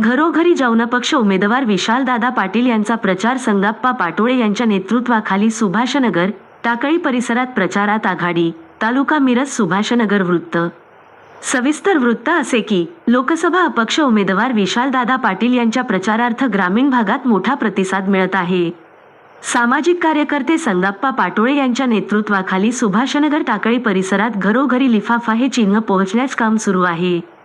घरोघरी जाऊन पक्ष उमेदवार विशालदादा पाटील यांचा प्रचार संगाप्पा पाटोळे यांच्या नेतृत्वाखाली सुभाषनगर टाकळी परिसरात प्रचारात आघाडी तालुका मिरज सुभाषनगर वृत्त. सविस्तर वृत्त असे की लोकसभा अपक्ष उमेदवार विशालदादा पाटील यांच्या प्रचारार्थ ग्रामीण भागात मोठा प्रतिसाद मिळत आहे. सामाजिक कार्यकर्ते संगाप्पा पाटोळे यांच्या नेतृत्वाखाली सुभाषनगर टाकळी परिसरात घरोघरी लिफाफा हे चिन्ह पोहोचण्यास काम सुरू आहे.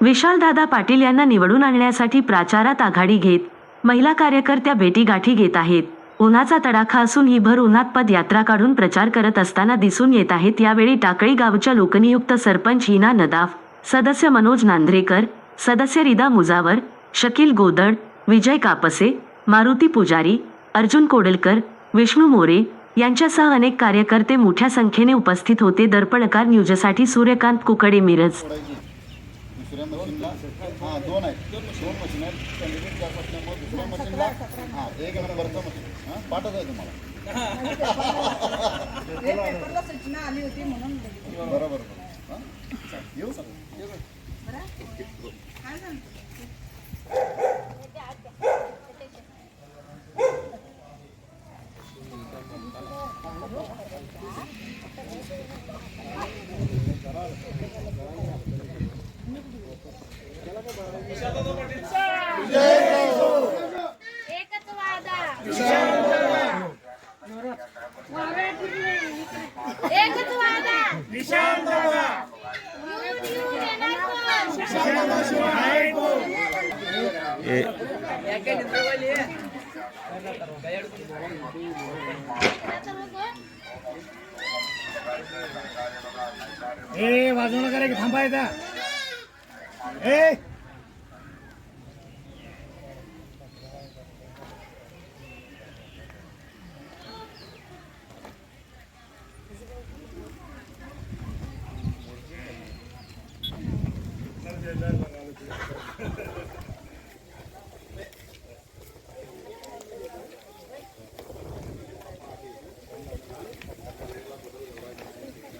विशालदादा पाटील यांना निवडून आणण्यासाठी प्रचारात आघाडी घेत महिला कार्यकर्त्या भेटीगाठी घेत आहेत. उन्हाचा तडाखा असून ही भर उन्हात पदयात्रा काढून प्रचार करत असताना दिसून येत आहेत. यावेळी टाकळी गावच्या लोकनियुक्त सरपंच हिना नदाफ सदस्य मनोज नांद्रेकर सदस्य रिदा मुजावर शकील गोदड विजय कापसे मारुती पुजारी अर्जुन कोडलकर विष्णू मोरे यांच्यासह अनेक कार्यकर्ते मोठ्या संख्येने उपस्थित होते. दर्पणकार न्यूजसाठी सूर्यकांत कुकडे मिरज. दुसऱ्या मशीनला हां दोन आहेत. दोन मशीन. आहेत. कॅन्डिडेट जास्त असल्यामुळे दुसऱ्या मशीनला हां एक नंबरचा मशीन. हां पाठच आहे तुम्हाला. पेपरला सूचना आली होती म्हणून बघितलं. बरोबर हां? येऊ. सर. काय सांगतो एकच वादा येऊन येऊन ए वाजवणं नका थांबायचा ए